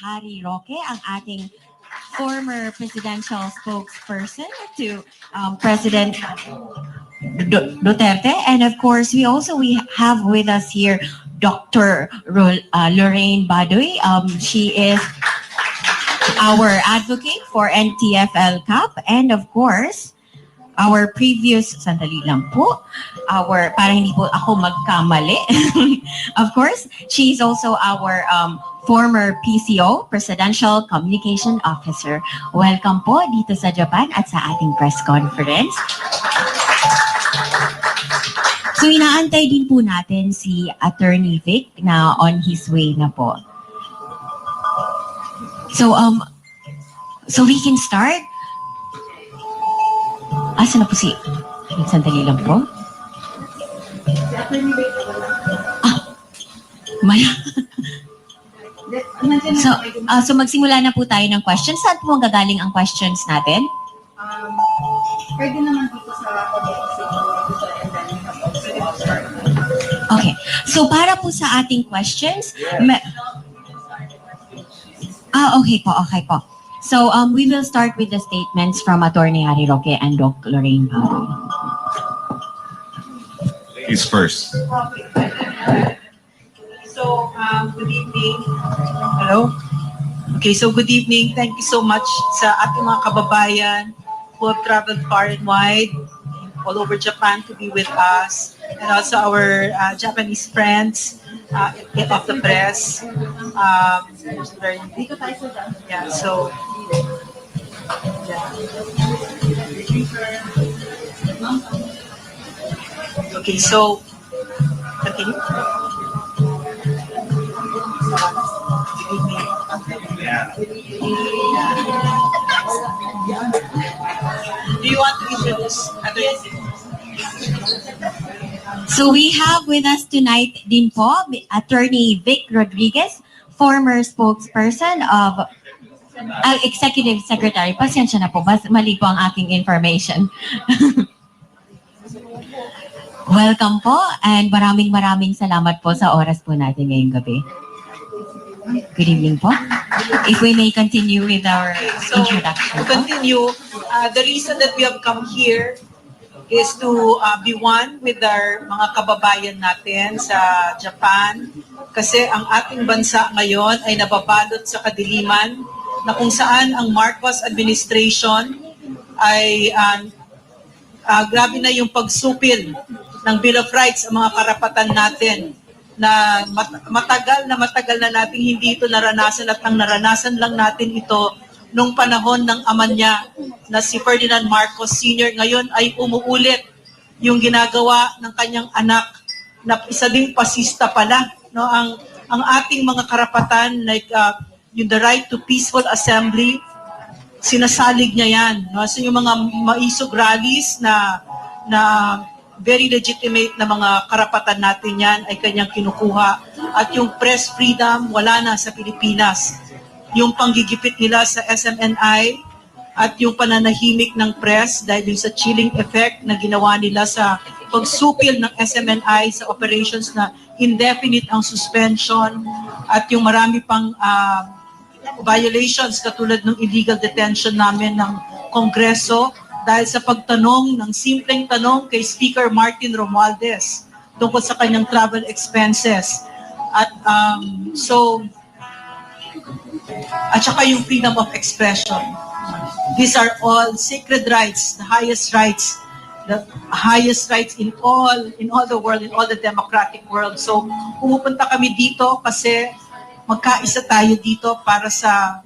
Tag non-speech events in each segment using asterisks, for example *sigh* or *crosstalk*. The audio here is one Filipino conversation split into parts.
Harry Roque, ang ating former presidential spokesperson to um, President Duterte. And of course, we also we have with us here Dr. Uh, Lorraine Badoy. Um, she is our advocate for NTFL Cup And of course, our previous, sandali lang po, our, para hindi po ako magkamali. *laughs* of course, she's also our um, former PCO, Presidential Communication Officer. Welcome po dito sa Japan at sa ating press conference. So inaantay din po natin si Attorney Vic na on his way na po. So um so we can start. Asa na po si Sandali lang po. Ah, maya. So, ah, so magsimula na po tayo ng questions. Saan po ang gagaling ang questions natin? Um, pwede naman dito sa. Okay. So para po sa ating questions, ma- Ah, okay po, okay po. So um, we will start with the statements from Attorney Harry Roque and Doc Lorraine Baroy. Ladies first. Um, good evening. Hello? Okay, so good evening. Thank you so much sa ating mga kababayan who have traveled far and wide all over Japan to be with us and also our uh, Japanese friends uh, of the press. Um, very, yeah, so Okay, so continue. Do you want to introduce So we have with us tonight din po Attorney Vic Rodriguez, former spokesperson of uh, Executive Secretary. Pasensya na po, mas mali po ang aking information. *laughs* Welcome po and maraming maraming salamat po sa oras po natin ngayong gabi. Good evening po. If we may continue with our So, introduction to continue, uh, the reason that we have come here is to uh, be one with our mga kababayan natin sa Japan. Kasi ang ating bansa ngayon ay nababalot sa kadiliman na kung saan ang Marcos administration ay uh, uh, grabe na yung pagsupil ng Bill of Rights ang mga karapatan natin na mat- matagal na matagal na nating hindi ito naranasan at ang naranasan lang natin ito nung panahon ng ama niya na si Ferdinand Marcos Sr. Ngayon ay umuulit yung ginagawa ng kanyang anak na isa ding pasista pala. No? Ang, ang ating mga karapatan like uh, yung the right to peaceful assembly, sinasalig niya yan. No? So yung mga maisog rallies na na very legitimate na mga karapatan natin yan ay kanyang kinukuha. At yung press freedom, wala na sa Pilipinas. Yung panggigipit nila sa SMNI at yung pananahimik ng press dahil sa chilling effect na ginawa nila sa pagsupil ng SMNI sa operations na indefinite ang suspension at yung marami pang ah, violations katulad ng illegal detention namin ng Kongreso dahil sa pagtanong ng simpleng tanong kay Speaker Martin Romualdez tungkol sa kanyang travel expenses. At um, so, at saka yung freedom of expression. These are all sacred rights, the highest rights, the highest rights in all in all the world, in all the democratic world. So, pumupunta kami dito kasi magkaisa tayo dito para sa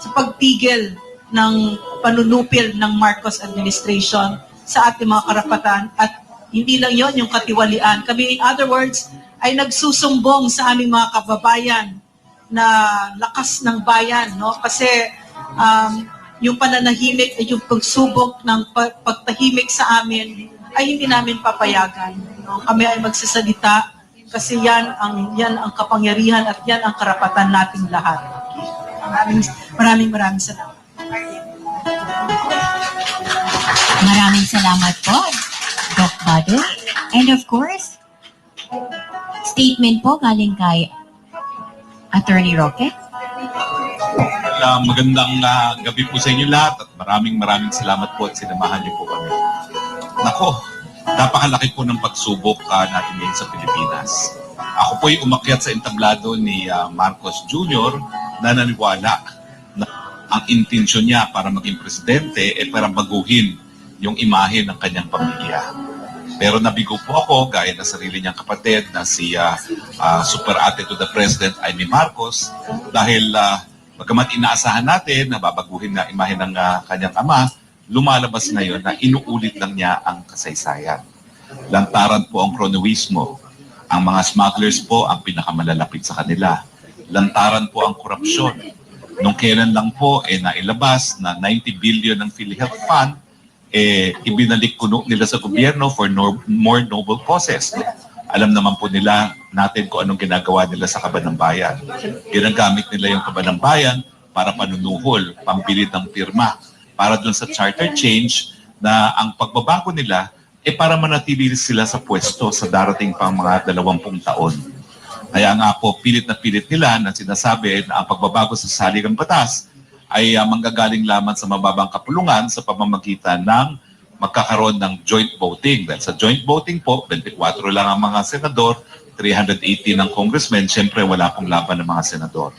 sa pagpigil ng panunupil ng Marcos administration sa ating mga karapatan at hindi lang yon yung katiwalian. Kami, in other words, ay nagsusumbong sa aming mga kababayan na lakas ng bayan, no? Kasi um, yung pananahimik ay yung pagsubok ng pa- pagtahimik sa amin ay hindi namin papayagan. No? Kami ay magsasalita kasi yan ang yan ang kapangyarihan at yan ang karapatan nating lahat. Maraming maraming maraming salamat. Maraming salamat po, Doc Badoy. And of course, statement po galing kay Attorney Roque. ah, magandang ah, gabi po sa inyo lahat at maraming maraming salamat po at sinamahan niyo po kami. Nako, napakalaki po ng pagsubok ah, natin ngayon sa Pilipinas. Ako po'y umakyat sa entablado ni ah, Marcos Jr. na naniwala na ang intensyon niya para maging presidente ay para baguhin yung imahe ng kanyang pamilya. Pero nabigo po ako, gaya ng sarili niyang kapatid na si ah, ah, super ate to the president, Amy Marcos, dahil uh, bagamat inaasahan natin na babaguhin na imahe ng ah, kanyang ama, lumalabas ngayon na inuulit lang niya ang kasaysayan. Lantaran po ang kronowismo. Ang mga smugglers po ang pinakamalalapit sa kanila. Lantaran po ang korupsyon. Nung kailan lang po, eh, nailabas na 90 billion ng PhilHealth Fund eh, ibinalik kuno nila sa gobyerno for no- more noble causes. Alam naman po nila natin kung anong ginagawa nila sa kaban ng bayan. Ginagamit nila yung kaban ng bayan para panunuhol, pambilit ng pirma, para dun sa charter change na ang pagbabago nila eh para manatili sila sa pwesto sa darating pang mga dalawampung taon. Kaya nga po, pilit na pilit nila na sinasabi na ang pagbabago sa saligang batas ay uh, manggagaling lamang sa mababang kapulungan sa pamamagitan ng magkakaroon ng joint voting. Dahil sa joint voting po, 24 lang ang mga senador, 380 ng congressmen, syempre wala pong laban ng mga senador.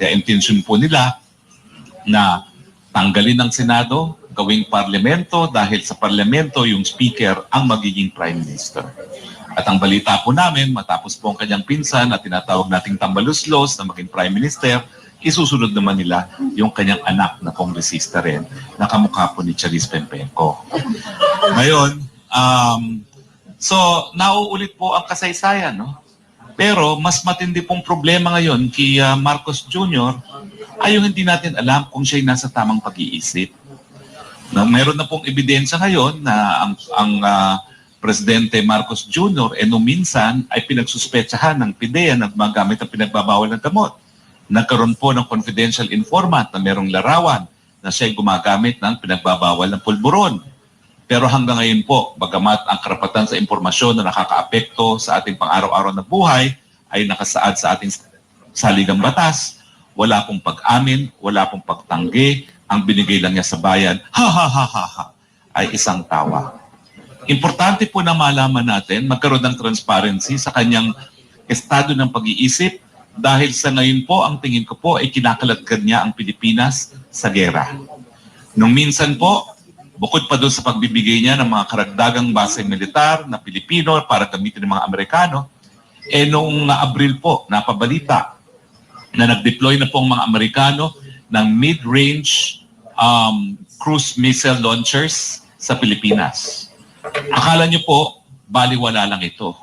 Kaya intention po nila na tanggalin ng Senado, gawing parlamento dahil sa parlamento yung speaker ang magiging prime minister. At ang balita po namin, matapos po ang kanyang pinsan na tinatawag nating tambaluslos na maging prime minister, isusunod naman nila yung kanyang anak na kongresista rin na kamukha po ni Charis Pempenco. Ngayon, um, so nauulit po ang kasaysayan, no? Pero mas matindi pong problema ngayon kay uh, Marcos Jr. ay yung hindi natin alam kung siya'y nasa tamang pag-iisip. Na meron na pong ebidensya ngayon na ang, ang ah, Presidente Marcos Jr. eh nung minsan ay pinagsuspetsahan ng PIDEA na gumagamit ng pinagbabawal ng gamot. Nagkaroon po ng confidential informant na merong larawan na siya'y gumagamit ng pinagbabawal ng pulburon. Pero hanggang ngayon po, bagamat ang karapatan sa impormasyon na nakakaapekto sa ating pang-araw-araw na buhay ay nakasaad sa ating saligang batas, wala pong pag-amin, wala pong pagtanggi, ang binigay lang niya sa bayan, ha ha ha ha ha, ay isang tawa. Importante po na malaman natin, magkaroon ng transparency sa kanyang estado ng pag-iisip dahil sa ngayon po, ang tingin ko po ay kinakaladkad niya ang Pilipinas sa gera. Nung minsan po, bukod pa doon sa pagbibigay niya ng mga karagdagang base militar na Pilipino para gamitin ng mga Amerikano, eh noong Abril po, napabalita na nag-deploy na po ang mga Amerikano ng mid-range um, cruise missile launchers sa Pilipinas. Akala niyo po, baliwala lang ito.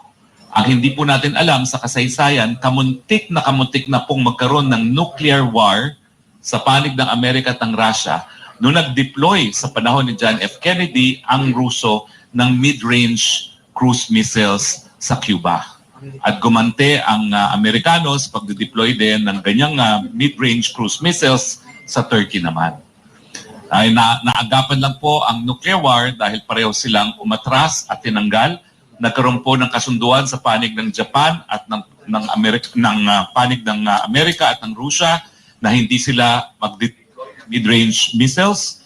Ang hindi po natin alam sa kasaysayan, kamuntik na kamuntik na pong magkaroon ng nuclear war sa panig ng Amerika at ng Russia noong nag-deploy sa panahon ni John F. Kennedy ang Ruso ng mid-range cruise missiles sa Cuba. At gumante ang uh, Amerikano sa pagde-deploy din ng ganyang uh, mid-range cruise missiles sa Turkey naman. Ay na, naagapan lang po ang nuclear war dahil pareho silang umatras at tinanggal. Nagkaroon po ng kasunduan sa panig ng Japan at ng ng Amerika ng uh, panig ng uh, Amerika at ng Russia na hindi sila mag mid-range missiles.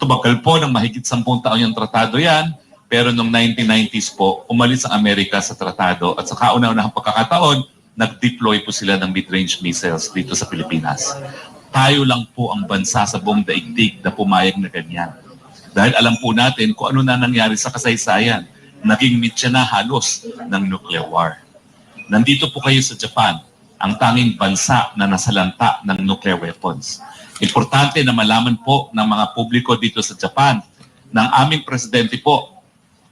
Tumagal po ng mahigit 10 taon yung tratado yan. Pero noong 1990s po, umalis ang Amerika sa tratado at sa kauna-unahang pagkakataon, nag-deploy po sila ng mid-range missiles dito sa Pilipinas. Tayo lang po ang bansa sa buong daigdig na pumayag na ganyan. Dahil alam po natin kung ano na nangyari sa kasaysayan. Naging mitya na halos ng nuclear war. Nandito po kayo sa Japan, ang tanging bansa na nasalanta ng nuclear weapons. Importante na malaman po ng mga publiko dito sa Japan ng aming presidente po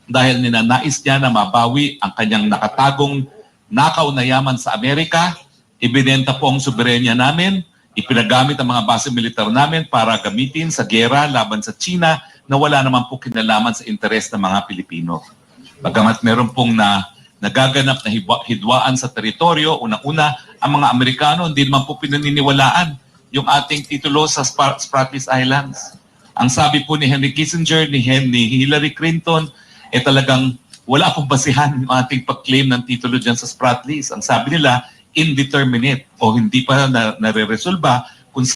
dahil ninanais niya na mabawi ang kanyang nakatagong nakaw na yaman sa Amerika, ibinenta po ang soberenya namin, ipinagamit ang mga base militar namin para gamitin sa gera laban sa China na wala naman po kinalaman sa interes ng mga Pilipino. Bagamat meron pong na nagaganap na hidwa- hidwaan sa teritoryo, unang-una, ang mga Amerikano hindi naman po pinaniniwalaan yung ating titulo sa Spratlys Islands. Ang sabi po ni Henry Kissinger, ni Henry Hillary Clinton, eh talagang wala pong basihan yung ating pag-claim ng titulo dyan sa Spratlys. Ang sabi nila, indeterminate o hindi pa na, nare-resolba